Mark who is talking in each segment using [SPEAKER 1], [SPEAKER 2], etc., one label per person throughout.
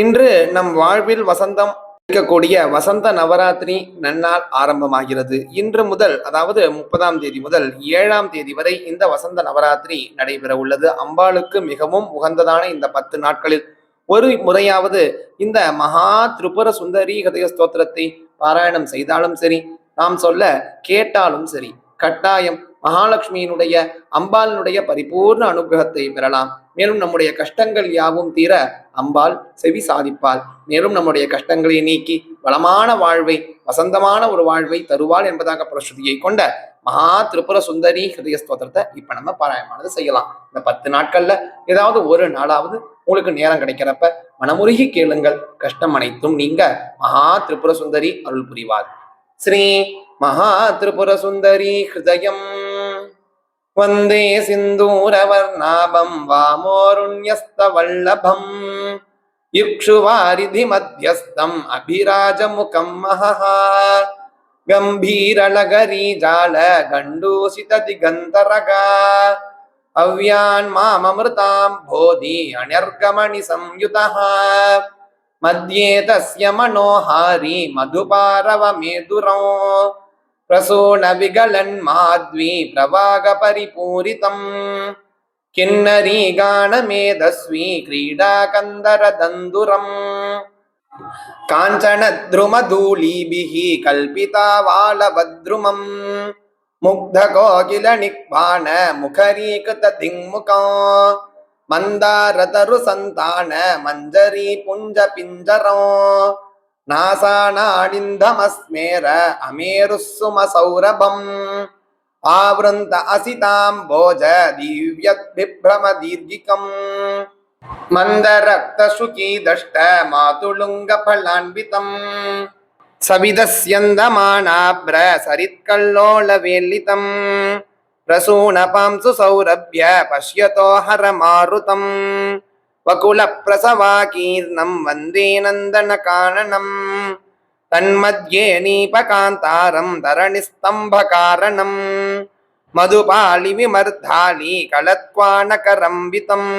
[SPEAKER 1] இன்று நம் வாழ்வில் வசந்தம் இருக்கக்கூடிய வசந்த நவராத்திரி நன்னாள் ஆரம்பமாகிறது. இன்று முதல் அதாவது முப்பதாம் தேதி முதல் ஏழாம் தேதி வரை இந்த வசந்த நவராத்திரி நடைபெற உள்ளது. அம்பாளுக்கு மிகவும் உகந்ததான இந்த பத்து நாட்களில் ஒரு முறையாவது இந்த மகா திரிபுர சுந்தரி ஹதய ஸ்தோத்திரத்தை பாராயணம் செய்தாலும் சரி நாம் சொல்ல கேட்டாலும் சரி கட்டாயம் மகாலட்சுமியினுடைய அம்பாளினுடைய பரிபூர்ண அனுகிரகத்தை பெறலாம். மேலும் நம்முடைய கஷ்டங்கள் யாவும் தீர அம்பாள் செவி சாதிப்பாள். மேலும் நம்முடைய கஷ்டங்களை நீக்கி வளமான வாழ்வை வசந்தமான ஒரு வாழ்வை தருவாள் என்பதாக பிரசுதியை கொண்ட மகா திரிபுர சுந்தரி ஹிருதய ஸ்தோத்திரத்தை இப்ப நம்ம பாராயணமானது செய்யலாம். இந்த பத்து நாட்கள்ல ஏதாவது ஒரு நாளாவது உங்களுக்கு நேரம் கிடைக்கிறப்ப மனமுருகி கேளுங்கள். கஷ்டம் அனைத்தும் நீங்க மகா திரிபுர சுந்தரி அருள் புரிவார். ஸ்ரீ மகா திரிபுர சுந்தரி ஹிருதயம் वन्दे सिन्दूरवर्णाभं वामोरुण्यस्तवल्लभम् इक्षुवारिधिमध्यस्थम् अभिराजमुखं महः गम्भीरलगरीजालगण्डूषितदिगन्तरगा अव्यान्मामृतां बोधि अण्यर्गमणि संयुतः मध्ये तस्य मनोहारी मधुपारवमेदुरौ प्रसूनविगलन्माद्वी प्रवागपरिपूरितम् किन्नरी गानमेधस्वी क्रीडाकन्दरदन्दुरम् काञ्चनद्रुमधूलीभिः कल्पितावालभद्रुमम् मुग्धकोकिलनिक्पाण मुखरीकृतधिङ्मुखा मन्दारतरुसन्तान मञ्जरी पुञ्जपिञ्जरो నాసానాడిందమస్మేర అమేరుస్సుమసౌరభం ఆవృంత అసితాంబోజ దివ్యద్భిభ్రమ దీర్ఘికం మందరక్తశుకీదష్ట మాతుళుంగ ఫలాన్వితం సవిదస్యందమానాభ్ర సరిత్కల్లోళవేల్లితం ప్రసూణపాంసు సౌరభ్య పశ్యతో హరమారుతం वकुलप्रसवाकीर्णम् वन्दे नन्दनकाननम् तन्मध्ये नीपकान्तारम् धरणिस्तम्भकारणम् मधुपालिविमर्धालि कलत्वानकरम्बितम्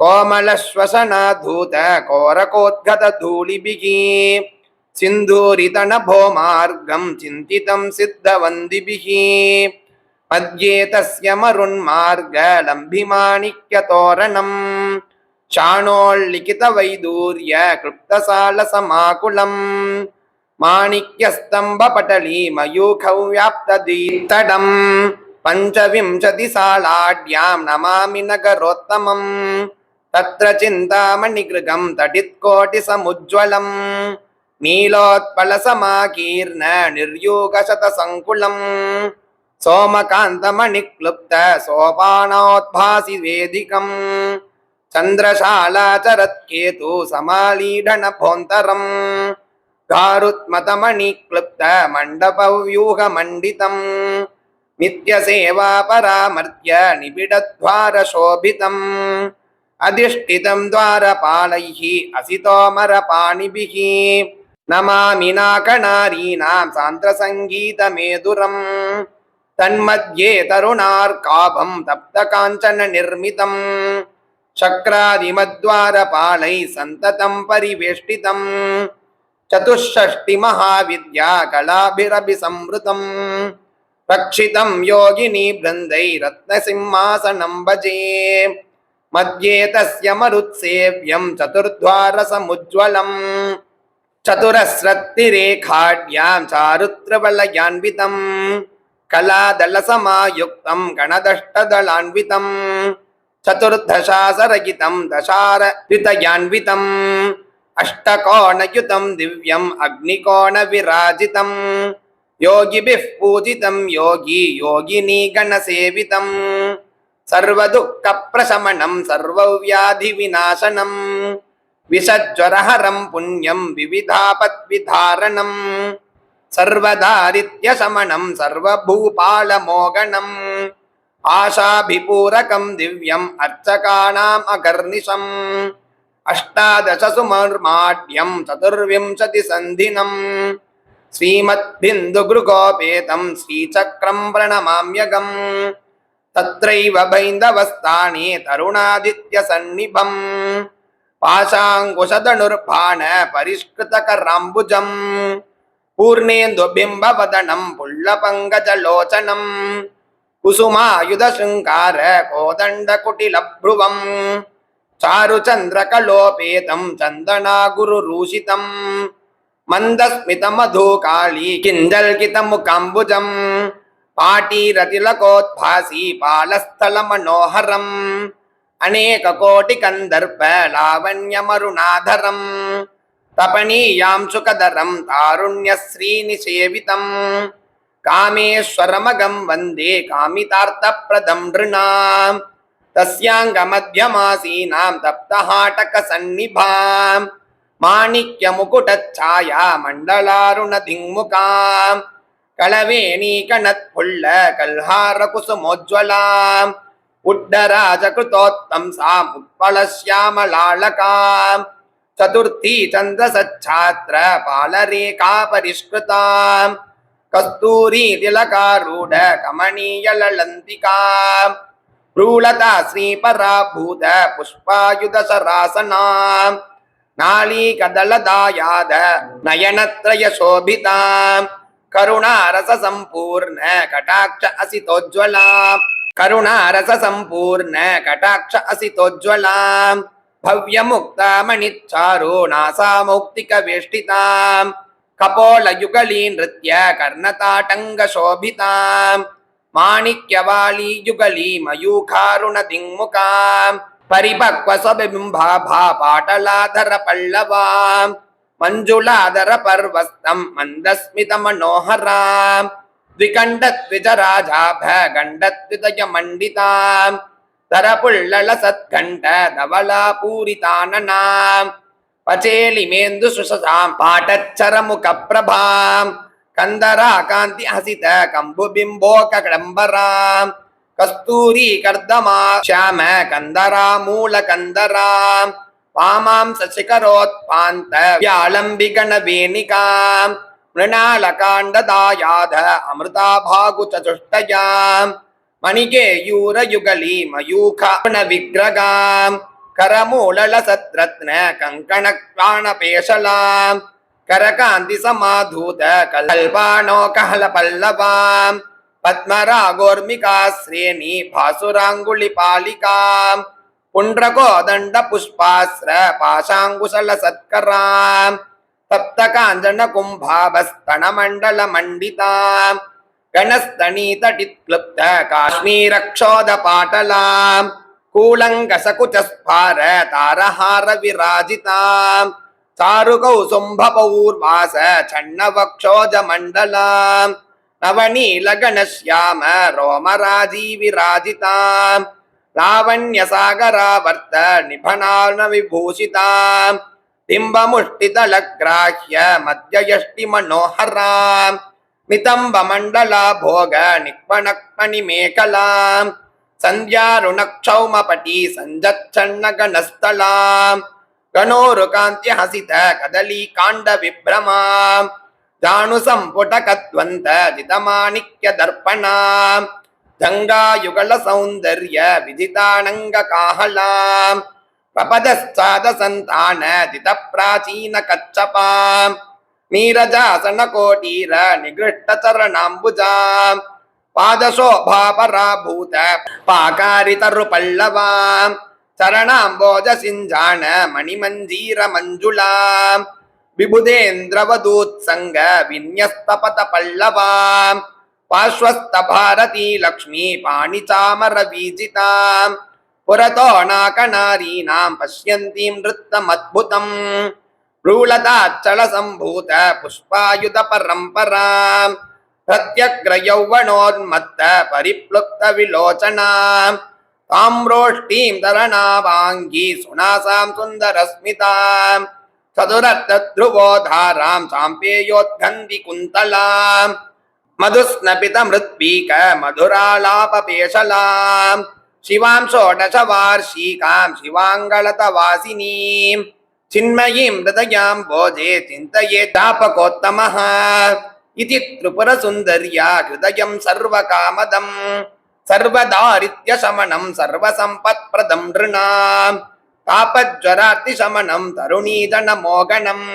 [SPEAKER 1] कोमलश्वसनाधूत कोरकोद्गतधूलिभिः सिन्धूरितनभोमार्गं चिन्तितं सिद्धवन्दिभिः मध्ये तस्य मरुन्मार्गलम्भिमाणिक्यतोरणम् चाणोल्लिखितवैदूर्य क्लुप्तसालसमाकुलम् माणिक्यस्तम्भपटली मयूखौ व्याप्तदीतडम् पञ्चविंशतिसालाढ्यां नमामि नगरोत्तमम् तत्र चिन्तामणिगृगं तडित्कोटिसमुज्ज्वलम् नीलोत्पलसमाकीर्ण निर्यूगशतसङ्कुलम् सोमकान्तमणिक्लुप्त सोपानोद्भासि वेदिकम् चन्द्रशालाचरत्केतु समालीढनभोन्तरम् गारुत्मतमणिक्लुप्त मण्डपव्यूहमण्डितम् नित्यसेवापरामर्त्य निबिडद्वारशोभितम् अधिष्ठितं द्वारपालैः असितोमरपाणिभिः नमामि नाकनारीणां सान्द्रसङ्गीतमेधुरम् तन्मध्ये तरुणार्काभं तप्तकाञ्चननिर्मितम् சக்ராதிமத்வாரபாலை சந்ததம் பரிவேஷ்டிதம். சதுஷ்டி மகாவித்யா கலாபிரபி சம்ருதம் ரக்ஷிதம் யோகினி பிருந்தை ரத்னசிம்மாசனம் பஜே. மத்தியே தஸ்ய மருத்சேவ்யம் சதுர்த்வாரசமுஜ்வலம். சதுரஸ்ரத்திரேகாட்யாம் சாருத்ரவலயான்விதம். கலாதலசமாயுக்தம் கணதஷ்டதலான்விதம் चतुर्दशासरगितं दशारयुतयान्वितम् अष्टकोणयुतं दिव्यम् अग्निकोणविराजितम् योगिभिः पूजितं योगी योगिनी गणसेवितं सर्वदुःखप्रशमनं सर्वव्याधिविनाशनं विषज्वरहरं पुण्यं विविधापद्विधारणं सर्वदारित्यशमनं सर्वभूपालमोगणम् ஆஷாபிபூரகம் திவ்யம் அர்ச்சகானாம் அகர்நிஷம் அஷ்டாதசசுமர்மாட்யம் சதுர்விம்சதி சந்தினம். ஸ்ரீமத் பிந்துகுருகோபேதம் ஸ்ரீசக்கரம் பிரணமாம்யகம். தத்ரைவ பைந்தவஸ்தானே தருணாதித்ய சந்நிபம். பாசாங்குஷதனுர்பான பரிஷ்கிருதகராம்புஜம். பூர்ணேந்துபிம்பவதனம் புல்லபங்கஜலோச்சனம் కుసుమాయుధ శృంగార కోదండ కుటిల భ్రువం చారు చంద్ర కలోపేతం చందనా గురు రూషితం మందస్మిత మధుకాళీ కిందల్కిత ముఖంబుజం పాటీరతిలకోద్భాసీ పాలస్థల మనోహరం అనేక కోటి కందర్ప లావణ్య మరుణాధరం తపనీయాంశుకదరం తారుణ్య శ్రీనిసేవితం காமேஸ்வரமகம் வந்தே காமிதார்த்த பிரதம் நிருணாம் தஸ்யாங்கமத்யமாசீனாம் தப்தஹாட்டக சந்நிபாம் மாணிக்ய முகுடச்சாயா மண்டலாருண திங்முகாம் களவேணி கணத் புள்ள கல்ஹார குசுமோஜ்வலாம் உட்டராஜகிருத்தோத்தம் சாம் உட்பலசியாமலாளகாம் சதுர்த்தி சந்திரசச்சாத்திர பாலரேகா பரிஷ்கிருதாம் उड्डराजकृतोत्तंसाम् उत्पलश्यामलालकाम् चतुर्थी चन्द्रसच्छात्र पालरेखा परिष्कृताम् कस्तूरी तिलकारूढ कमनीयललन्तिकाम् प्रूलता श्रीपराभूत पुष्पायुधसरासनाम् नालीकदलदायाद नयनत्रयशोभिताम् करुणारससम्पूर्ण कटाक्ष असितोज्ज्वलाम् करुणारससम्पूर्ण कटाक्ष असितोज्ज्वलाम् भव्यमुक्तामणिच्चारो नासामौक्तिकवेष्टिताम् कपोलयुगलीनृत्य कर्णताटङ्गशोभितां माणिक्यवालीयुगलीमयूखारुणदिङ्मुखां परिपक्वसबिम्भाभापाटलाधरपल्लवां मञ्जुलाधरपर्वस्तं मन्दस्मितमनोहरां द्विकण्डद्विजराजाभगण्डद्वितयमण्डितां धरपुल्लसत्कण्ठधवलापूरिताननाम् பச்சேலிமேந்து சுசசாம் பாட்டச்சரமுக பிரபாம். கந்தரா காந்தி ஹசித கம்பு பிம்போ கடம்பராம் கஸ்தூரி கர்தமா ஷாம கந்தரா மூல கந்தராம். வாமாம் சசிகரோத்பாந்த வியாளம்பிகணவேணிகாம் मृणालकाण्डदायाध अमृताभागुचतुष्टयाम् मणिके यूरयुगलीमयूखाणविग्रगाम् கரமூலல சத்ரத்ன கங்கணக்வான பேஷலாம் கரகாந்தி சமாதூத கல்பானோ கஹல பல்லவாம் பத்மராகோர்மிகா ஸ்ரேணி பாசுராங்குழி பாலிகாம். புன்றகோதண்ட புஷ்பாஸ்ர பாசாங்குசல சத்கராம் தப்த காஞ்சன கும்பாபஸ்தனமண்டல மண்டிதாம் காஷ்மீரக்ஷோத பாட்டலாம் கூலங்கசகுச்சஸ்பார தாரஹார விராஜிதாம் சாருகௌ சும்பபௌர்வாச சன்னவக்ஷோஜ மண்டலாம் நவநீலகணஸ்யாம ரோமராஜீ விராஜிதாம் லாவண்யசாகராவர்த்த நிபனான விபூஷிதாம் பிம்பமுஷ்டிதலக்ராஹ்ய மத்தியஷ்டி மனோஹராம் நிதம்பமண்டலா போக நிப்பணக்மணி மேகலாம் ಸಂಧ್ಯಾರುಣಕ್ಷೌಮಪಟಿ ಸಂಜಚ್ಚಣ್ಣ ಗಣಸ್ಥಳಾಂ ಗಣೋರುಕಾಂತ್ಯ ಹಸಿತ ಕದಲಿ ಕಾಂಡ ವಿಭ್ರಮಾ ಜಾನು ಸಂಪುಟ ಕತ್ವಂತ ಜಿತಮಾಣಿಕ್ಯ ದರ್ಪಣಾಂ ಗಂಗಾಯುಗಳ ಸೌಂದರ್ಯ ವಿಜಿತಾನಂಗ ಕಾಹಲಾಂ ಪ್ರಪದಶ್ಚಾದ ಸಂತಾನ ಜಿತ ಪ್ರಾಚೀನ ಕಚ್ಚಪಾಂ ನೀರಜಾಸನ ಕೋಟೀರ ನಿಗೃಷ್ಟ ಚರಣಾಂಬುಜಾಂ பாதசோபாபராபூத பாகாரிதருபல்லவாம் சரணாம்போஜ சிஞ்சான மணிமஞ்சீர மஞ்சுளாம். விபுதேந்திரவதூத்சங்க விநியஸ்தபத பல்லவாம். பாஸ்வஸ்த பாரதி லக்ஷ்மி பாணிச்சாமர வீஜிதாம். புரதோ நாகநாரீணாம் பசியந்தீம் நிறுத்தம் அத்புதம் ரூலதாச்சல சம்பூத புஷ்பாயுத பரம்பராம். प्रत्यग्रयौवनोन्मत्त परिप्लुप्तविलोचनाम् ताम्रोष्टीं तरणावाङ्गी सुनासां सुन्दरस्मिताम् चतुरत्तध्रुवोधारां चाम्पेयोद्गन्धि कुन्तलाम् मधुस्नपितमृत्पीक मधुरालापपेशलाम् शिवां षोडशवार्षिकां शिवाङ्गलतवासिनीं चिन्मयीं हृदयां भोजे இது திரிபுரசுந்தர்யா ஹிருதயம் சர்வகாமதம் சர்வதாரித்ய சமணம் சர்வசம்பத் பிரதம் நிருணாம் தாபஜ்வரார்த்தி சமணம் தருணீதன மோகனம்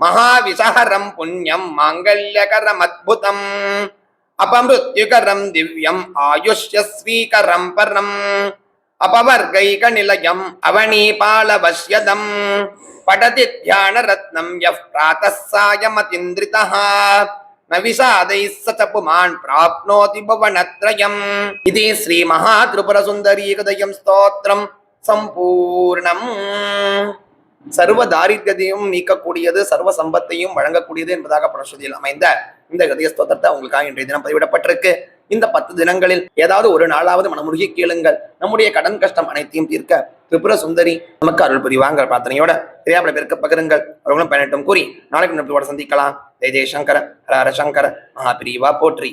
[SPEAKER 1] மகாவிசஹரம் புண்ணியம் மாங்கல்யகரம் அத்புதம் அபமிருத்யுகரம் திவ்யம் ஆயுஷ்யஸ்வீகரம் பரம் அபவர்கைக நிலையம் அவனீபாலவஸ்யதம் படதி தியான ரத்னம் யப் பிராத்தः சாயமதிந்திரிதः न विषादैः स च पुमान् प्राप्नोति भुवनत्रयम् इति श्रीमहात्रिपुरसुन्दरीकृतयं स्तोत्रं சம்பூர்ணம் சர்வ தாரித்யத்தையும் நீக்கக்கூடியது சர்வ சம்பத்தையும் வழங்கக்கூடியது என்பதாக பரஸ்வதியில் அமைந்த இந்த கதிய ஸ்தோத்திரத்தை உங்களுக்காக இன்றைய தினம் பதிவிடப்பட்டிருக்கு இந்த பத்து தினங்களில் ஏதாவது ஒரு நாளாவது மனமுருகி கேளுங்கள். நம்முடைய கடன் கஷ்டம் அனைத்தையும் தீர்க்க திரிபுர சுந்தரி நமக்கு அருள் புரிவாங்க. பிரார்த்தனையோட தெரியாமல பேருக்கு பகிருங்கள். அவர்களும் பயனட்டும் கூறி நாளைக்கு நம்மளோட சந்திக்கலாம். ஜெய் ஜெயசங்கர ஹர ஹர சங்கர மகாபிரிவா போற்றி.